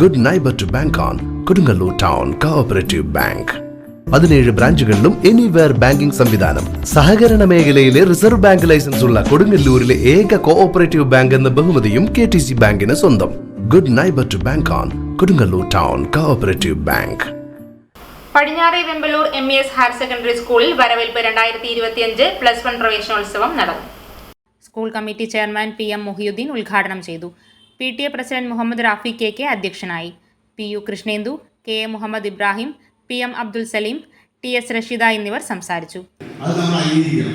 Good neighbour to bank on Kodungallur town cooperative bank പതിനേഴ് ബ്രാഞ്ചുകളിലും anywhere banking സംവിധാനം. സഹകരണ മേഖലയിലെ റിസർവ് ബാങ്ക് ലൈസൻസ് ഉള്ള കൊടുങ്ങല്ലൂരിലെ ഏക കോഓപ്പറേറ്റീവ് ബാങ്ക് എന്ന ബഹുമതിയും കെ ടി സി ബാങ്കിന് സ്വന്തം. Good neighbour to bank on Kodungallur town cooperative bank പടിഞ്ഞാറെ Vemballur M E S higher secondary സ്കൂളിൽ വരവേൽപ്പ് രണ്ടായിരത്തി ഇരുപത്തിയഞ്ച് പ്ലസ് വൺ പ്രവേശനോത്സവം നടന്നു. School committee chairman P M Muhiyuddin ഉദ്ഘാടനം ചെയ്തു. P T A president Muhammad Rafi K K അധ്യക്ഷനായി. P U Krishnendu K A Muhammad Ibrahim P M Abdul Salim T S Rasheeda എന്നിവർ സംസാരിച്ചു. അത് നമ്മൾ അംഗീകരിക്കണം.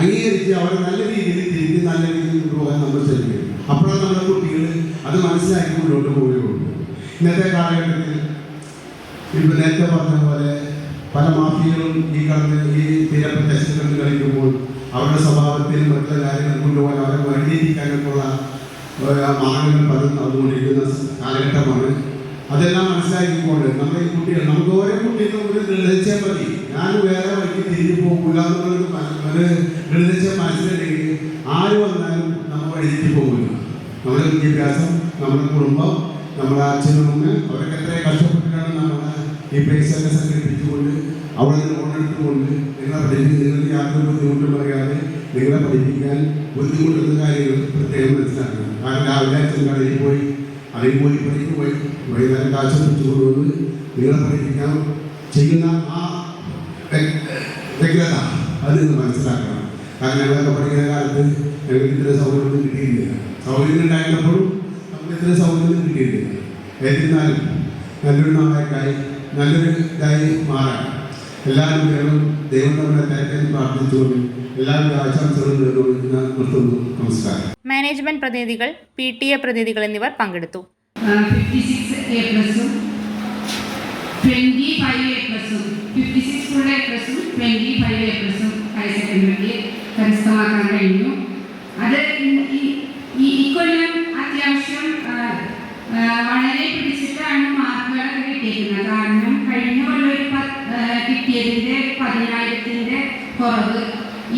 അംഗീകരിച്ച് അവരെ നല്ല രീതിയിൽ തിരിഞ്ഞ് നല്ല രീതിയിൽ പോകാൻ നമ്മൾ ശ്രമിക്കണം. അപ്പോഴാണ് നമ്മുടെ കുട്ടികൾ അത് മനസ്സിലാക്കി മുന്നോട്ട് പോവുകയുള്ളൂ. ഇന്നത്തെ കാലഘട്ടത്തിൽ ഇപ്പം നേരത്തെ പറഞ്ഞ പോലെ പല മാഫിയകളും ഈ കടന്ന് ഈ തീരപ്രദേശങ്ങളിൽ കളിക്കുമ്പോൾ അവരുടെ സ്വഭാവത്തിനും മറ്റുള്ള കാര്യങ്ങൾ കൊണ്ടുപോകാൻ അവരെ വഴിതിരിക്കാനൊക്കെയുള്ള മാർഗങ്ങൾ പലതും നടന്നുകൊണ്ടിരിക്കുന്ന കാലഘട്ടമാണ്. അതെല്ലാം മനസ്സിലാക്കിക്കൊണ്ട് നമ്മുടെ ഈ കുട്ടികൾ നമുക്ക് ഓരോ കുട്ടികളും ഒരു നിർദ്ദേശിച്ചാൽ മതി. ഞാൻ വേറെ വഴിക്ക് തിരിഞ്ഞു പോകില്ല എന്നുള്ളൊരു ഒരു മനസ്സിലുണ്ടെങ്കിൽ ആര് വന്നാലും നമ്മൾ എഴുതി പോകില്ല നമ്മുടെ വിദ്യാഭ്യാസം നമ്മുടെ കുടുംബം നമ്മുടെ അച്ഛനും അമ്മ അവരൊക്കെ എത്ര കഷ്ടപ്പെട്ടിട്ടാണ് നമ്മൾ ഈ പൈസ ഒക്കെ സംഘടിപ്പിച്ചുകൊണ്ട് അവിടെ നിന്ന് ഓണെടുത്തുകൊണ്ട് നിങ്ങളെ പഠിപ്പിച്ച് നിങ്ങൾക്ക് യാതൊരു ബുദ്ധിമുട്ടും നിങ്ങളെ പഠിപ്പിക്കാൻ ബുദ്ധിമുട്ടുന്ന കാര്യങ്ങൾ പ്രത്യേകം മനസ്സിലാക്കണം. കാരണം രാവിലെ അച്ഛൻ കടയിൽ പോയി അതിൽ പോയി പണിക്ക് പോയി വൈകുന്നേരം കാശ് കൊണ്ടുവന്ന് നിങ്ങളെ പഠിപ്പിക്കാൻ ചെയ്യുന്ന ആ വ്യക്തത അത് നിങ്ങൾ മനസ്സിലാക്കണം. കാരണം ഞങ്ങളൊക്കെ പഠിക്കുന്ന കാലത്ത് ഞങ്ങൾക്ക് ഇത്ര സൗകര്യം കിട്ടിയിരുന്നില്ല സൗകര്യം ഉണ്ടായിരുന്നപ്പോഴും നമുക്ക് ഇത്ര സൗകര്യം കിട്ടിയിരുന്നില്ല എന്നിരുന്നാലും നല്ലൊരു നാളേക്കായി നല്ലൊരു ഇതായി മാറാൻ എല്ലാ കേരളം ദൈവം നമ്മുടെ പ്രാർത്ഥിച്ചുകൊണ്ട് എല്ലാവരും ആശംസകളും നേർന്നുകൊണ്ട് ഞാൻ നിർത്തുന്നു. നമസ്കാരം. മാനേജ്മെന്റ് പ്രതിനിധികൾ പി ടി എ പ്രതിനിധികൾ എന്നിവർ പങ്കെടുത്തു. ഫിഫ്റ്റി സിക്സ് എ പ്ലസും ട്വന്റി ഫൈവ് എ പ്ലസും ഫിഫ്റ്റി സിക്സ് ഫുൾ എ പ്ലസും ട്വന്റി ഫൈവ് എ പ്ലസും ഹയർ സെക്കൻഡറിക്ക് കരസ്ഥമാക്കാൻ കഴിഞ്ഞു. അത് ഈ- ഇക്കൊല്ലം അത്യാവശ്യം വളരെ പിടിച്ചിട്ടാണ് മാർക്കുകളൊക്കെ കിട്ടിയിരിക്കുന്നത്. കുറവ്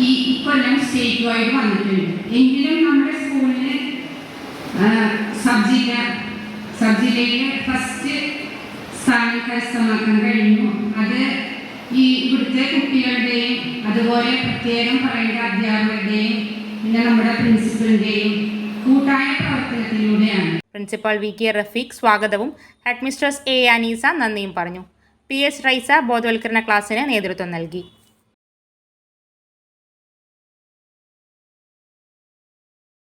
ഈ ഇക്കൊല്ലം സ്റ്റേറ്റ് വൈഡ് വന്നിട്ടുണ്ട്. എങ്കിലും നമ്മുടെ സ്കൂളിന് സബ് ജില്ല സബ് ജില്ലയിൽ ഫസ്റ്റ് സ്ഥാനം കരസ്ഥമാക്കാൻ കഴിഞ്ഞു. അത് ഈ ഇവിടുത്തെ കുട്ടികളുടെയും അതുപോലെ പ്രത്യേകം പറയേണ്ട അധ്യാപകരുടെയും പിന്നെ നമ്മുടെ പ്രിൻസിപ്പലിന്റെയും കൂട്ടായ പ്രവർത്തനത്തിലൂടെയാണ്. പ്രിൻസിപ്പൽ വി കെ റഫീഖ് സ്വാഗതവും. ഹെഡ്മിസ്ട്രസ് എ അനീസ നന്ദിയും പറഞ്ഞു. പി എസ് റൈസ ബോധവൽക്കരണ ക്ലാസ്സിന് നേതൃത്വം നൽകി.